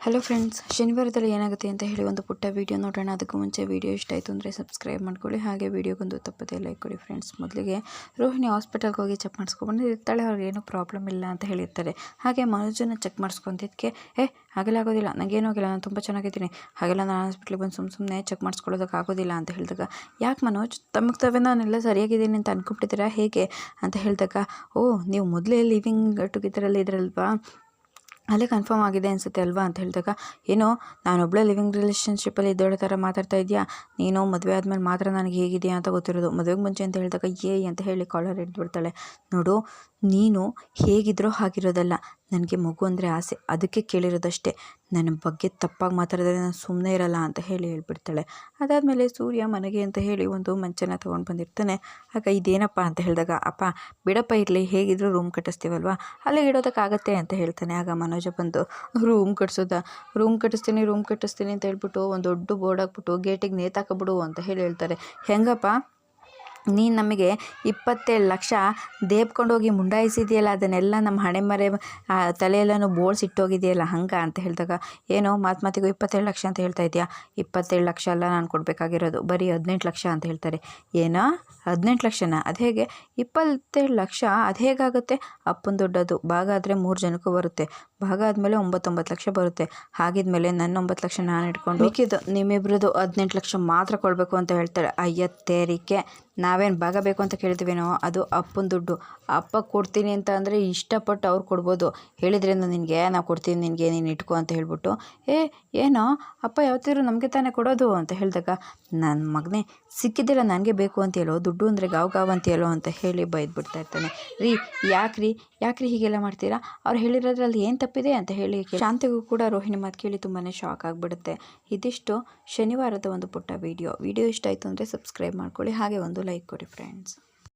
Hello friends ಶನಿವಾರದಲ್ಲಿ ಏನಾಗುತ್ತೆ ಅಂತ ಹೇಳಿ ಒಂದು ಪುಟ್ಟ ವೀಡಿಯೋ ನೋಡೋಣ. ಅದಕ್ಕೂ ಮುಂಚೆ ವೀಡಿಯೋ ಇಷ್ಟ ಆಯಿತು ಅಂದರೆ ಸಬ್ಸ್ಕ್ರೈಬ್ ಮಾಡ್ಕೊಳ್ಳಿ. ಹಾಗೆ ವೀಡಿಯೋಗೊಂದು ತಪ್ಪದೆ ಲೈಕ್ ಕೊಡಿ ಫ್ರೆಂಡ್ಸ್ ಮೊದಲಿಗೆ ರೋಹಿಣಿ ಹಾಸ್ಪಿಟಲ್ಗೆ ಹೋಗಿ ಚೆಕ್ ಮಾಡಿಸ್ಕೊಂಡು ಇರ್ತಾಳೆ ಅವ್ರಿಗೆ ಏನೂ ಪ್ರಾಬ್ಲಮ್ ಇಲ್ಲ ಅಂತ ಹೇಳಿರ್ತಾರೆ. ಹಾಗೆ ಮನೋಜನ ಚೆಕ್ ಮಾಡಿಸ್ಕೊಂತಿದ್ದಕ್ಕೆ, ಏ, ಹಾಗೆಲ್ಲ ಆಗೋದಿಲ್ಲ. ನನಗೇನೂ ಆಗಿಲ್ಲ. ನಾನು ತುಂಬ ಚೆನ್ನಾಗಿದ್ದೀನಿ. ಹಾಗೆಲ್ಲ ನಾನು ಹಾಸ್ಪಿಟ್ಲಿಗೆ ಬಂದು ಸುಮ್ಮ ಸುಮ್ಮನೆ ಚೆಕ್ ಮಾಡಿಸ್ಕೊಳ್ಳೋದಕ್ಕೆ ಆಗೋದಿಲ್ಲ ಅಂತ ಹೇಳಿದಾಗ, ಯಾಕೆ ಮನೋಜ್? ತಮಗೆ ತಾವೇ ನಾನೆಲ್ಲ ಸರಿಯಾಗಿದ್ದೀನಿ ಅಂತ ಅಂದ್ಕೊಂಬಿಟ್ಟಿದ್ದೀರಾ ಹೇಗೆ? ಅಂತ ಹೇಳಿದಾಗ, ಓ, ನೀವು ಮೊದಲೇ ಲಿವಿಂಗ್ ಟುಗೆದರಲ್ಲಿ ಇದ್ರಲ್ವಾ? ಅಲ್ಲೇ ಕನ್ಫರ್ಮ್ ಆಗಿದೆ ಅನಿಸುತ್ತೆ ಅಲ್ವಾ ಅಂತ ಹೇಳಿದಾಗ, ಏನೋ ನಾನೊಬ್ಬಳೇ ಲಿವಿಂಗ್ ರಿಲೇಷನ್ಶಿಪ್ಪಲ್ಲಿ ಇದ್ದೋಳ ಥರ ಮಾತಾಡ್ತಾ ಇದೆಯಾ? ನೀನು ಮದುವೆ ಆದಮೇಲೆ ಮಾತ್ರ ನನಗೆ ಹೇಗಿದೆಯಾ ಅಂತ ಗೊತ್ತಿರೋದು. ಮದುವೆಗೆ ಮುಂಚೆ ಅಂತ ಹೇಳಿದಾಗ, ಏಯ್ ಅಂತ ಹೇಳಿ ಕಾಲರ್ ಹಿಡ್ಬಿಡ್ತಾಳೆ ನೋಡು, ನೀನು ಹೇಗಿದ್ರೋ ಹಾಗಿರೋದಲ್ಲ. ನನಗೆ ಮಗು ಅಂದರೆ ಆಸೆ. ಅದಕ್ಕೆ ಕೇಳಿರೋದಷ್ಟೇ. ನನ್ನ ಬಗ್ಗೆ ತಪ್ಪಾಗಿ ಮಾತಾಡಿದ್ರೆ ನಾನು ಸುಮ್ಮನೆ ಇರಲ್ಲ ಅಂತ ಹೇಳಿ ಹೇಳ್ಬಿಡ್ತಾಳೆ. ಅದಾದಮೇಲೆ ಸೂರ್ಯ ಮನೆಗೆ ಅಂತ ಹೇಳಿ ಒಂದು ಮಂಚನ ತೊಗೊಂಡು ಬಂದಿರ್ತಾನೆ. ಆಗ ಇದೇನಪ್ಪ ಅಂತ ಹೇಳಿದಾಗ, ಅಪ್ಪ, ಬಿಡಪ್ಪ ಇರಲಿ, ಹೇಗಿದ್ರು ರೂಮ್ ಕಟ್ಟಿಸ್ತೀವಲ್ವಾ? ಅಲ್ಲೇ ಇಡೋದಕ್ಕಾಗತ್ತೆ ಅಂತ ಹೇಳ್ತಾನೆ. ಆಗ ಮನೋಜ ಬಂದು, ರೂಮ್ ಕಟ್ಸೋದ? ರೂಮ್ ಕಟ್ಟಿಸ್ತೀನಿ ರೂಮ್ ಕಟ್ಟಿಸ್ತೀನಿ, ಅಂತ ಹೇಳ್ಬಿಟ್ಟು ಒಂದು ದೊಡ್ಡ ಬೋರ್ಡ್ ಹಾಕ್ಬಿಟ್ಟು ಗೇಟಿಗೆ ನೇತಾಕಬಿಡು ಅಂತ ಹೇಳಿ ಹೇಳ್ತಾರೆ. ಹೆಂಗಪ್ಪ? ನೀನು ನಮಗೆ ಇಪ್ಪತ್ತೇಳು ಲಕ್ಷ ದೇಬ್ಕೊಂಡೋಗಿ ಮುಂಡಾಯಿಸಿದೆಯಲ್ಲ, ಅದನ್ನೆಲ್ಲ ನಮ್ಮ ಹಣೆ ಮರೆ ತಲೆಯೆಲ್ಲನೂ ಬೋಳ್ಸಿಟ್ಟೋಗಿದೆಯಲ್ಲ ಹಂಗ ಅಂತ ಹೇಳಿದಾಗ, ಏನೋ ಮಾತು ಮಾತಿಗೂ ಇಪ್ಪತ್ತೇಳು ಲಕ್ಷ ಅಂತ ಹೇಳ್ತಾ ಇದೆಯಾ? ಇಪ್ಪತ್ತೇಳು ಲಕ್ಷ ಅಲ್ಲ ನಾನು ಕೊಡಬೇಕಾಗಿರೋದು, ಬರೀ ಹದಿನೆಂಟು ಲಕ್ಷ ಅಂತ ಹೇಳ್ತಾರೆ. ಏನೋ? ಹದಿನೆಂಟು ಲಕ್ಷನ? ಅದು ಹೇಗೆ? ಇಪ್ಪತ್ತೇಳು ಲಕ್ಷ ಅದು ಹೇಗಾಗುತ್ತೆ? ಅಪ್ಪನ ದೊಡ್ಡದು, ಭಾಗ ಆದರೆ ಮೂರು ಜನಕ್ಕೂ ಬರುತ್ತೆ, ಭಾಗ ಆದಮೇಲೆ ಒಂಬತ್ತೊಂಬತ್ತು ಲಕ್ಷ ಬರುತ್ತೆ, ಹಾಗಿದ್ಮೇಲೆ ನನ್ನ ಒಂಬತ್ತು ಲಕ್ಷ ನಾನು ಇಟ್ಕೊಂಡು, ಮಿಕ್ಕಿದ್ದು ನಿಮ್ಮಿಬ್ರದ್ದು ಹದಿನೆಂಟು ಲಕ್ಷ ಮಾತ್ರ ಕೊಡಬೇಕು ಅಂತ ಹೇಳ್ತಾಳೆ ಅಯ್ಯತ್ತೇರಿಕೆ ನಾವೇನು ಬಾಗಬೇಕು ಅಂತ ಕೇಳ್ತೀವೇನೋ ಅದು ಅಪ್ಪನ ದುಡ್ಡು. ಅಪ್ಪ ಕೊಡ್ತೀನಿ ಅಂತ ಅಂದರೆ ಇಷ್ಟಪಟ್ಟು ಅವ್ರು ಕೊಡ್ಬೋದು. ಹೇಳಿದ್ರಿಂದ ನಿನಗೆ? ನಾವು ಕೊಡ್ತೀನಿ ನಿನಗೆ, ನೀನು ಇಟ್ಕೊ ಅಂತ ಹೇಳ್ಬಿಟ್ಟು. ಏ, ಏನೋ? ಅಪ್ಪ ಯಾವತ್ತಿದ್ರು ನಮಗೆ ತಾನೇ ಕೊಡೋದು ಅಂತ ಹೇಳಿದಾಗ ನನ್ನ ಮಗನೇ, ಸಿಕ್ಕಿದ್ದಿಲ್ಲ ನನಗೆ ಬೇಕು ಅಂತ ಹೇಳೋ? ದುಡ್ಡು ಅಂದರೆ ಗಾವ್ ಗಾವ್ ಅಂತ ಹೇಳೋ? ಅಂತ ಹೇಳಿ ಬೈದ್ಬಿಡ್ತಾ ಇರ್ತಾನೆ. ರೀ, ಯಾಕ್ರಿ? ಯಾಕ್ರಿ ಹೀಗೆಲ್ಲ ಮಾಡ್ತೀರಾ? ಅವ್ರು ಹೇಳಿರೋದ್ರಲ್ಲಿ ಏನು ತಪ್ಪಿದೆ ಅಂತ ಹೇಳಿ ಶಾಂತಿಗೂ ಕೂಡ ರೋಹಿಣಿ ಮಾತು ಕೇಳಿ ತುಂಬಾ ಶಾಕ್ ಆಗಿಬಿಡುತ್ತೆ. ಇದಿಷ್ಟು ಶನಿವಾರದ ಒಂದು ಪುಟ್ಟ ವಿಡಿಯೋ. ವಿಡಿಯೋ ಇಷ್ಟ ಆಯಿತು ಅಂದರೆ ಸಬ್ಸ್ಕ್ರೈಬ್ ಮಾಡ್ಕೊಳ್ಳಿ. ಹಾಗೆ ಒಂದು ಲೈಕ್ ಕೊಡಿ ಫ್ರೆಂಡ್ಸ್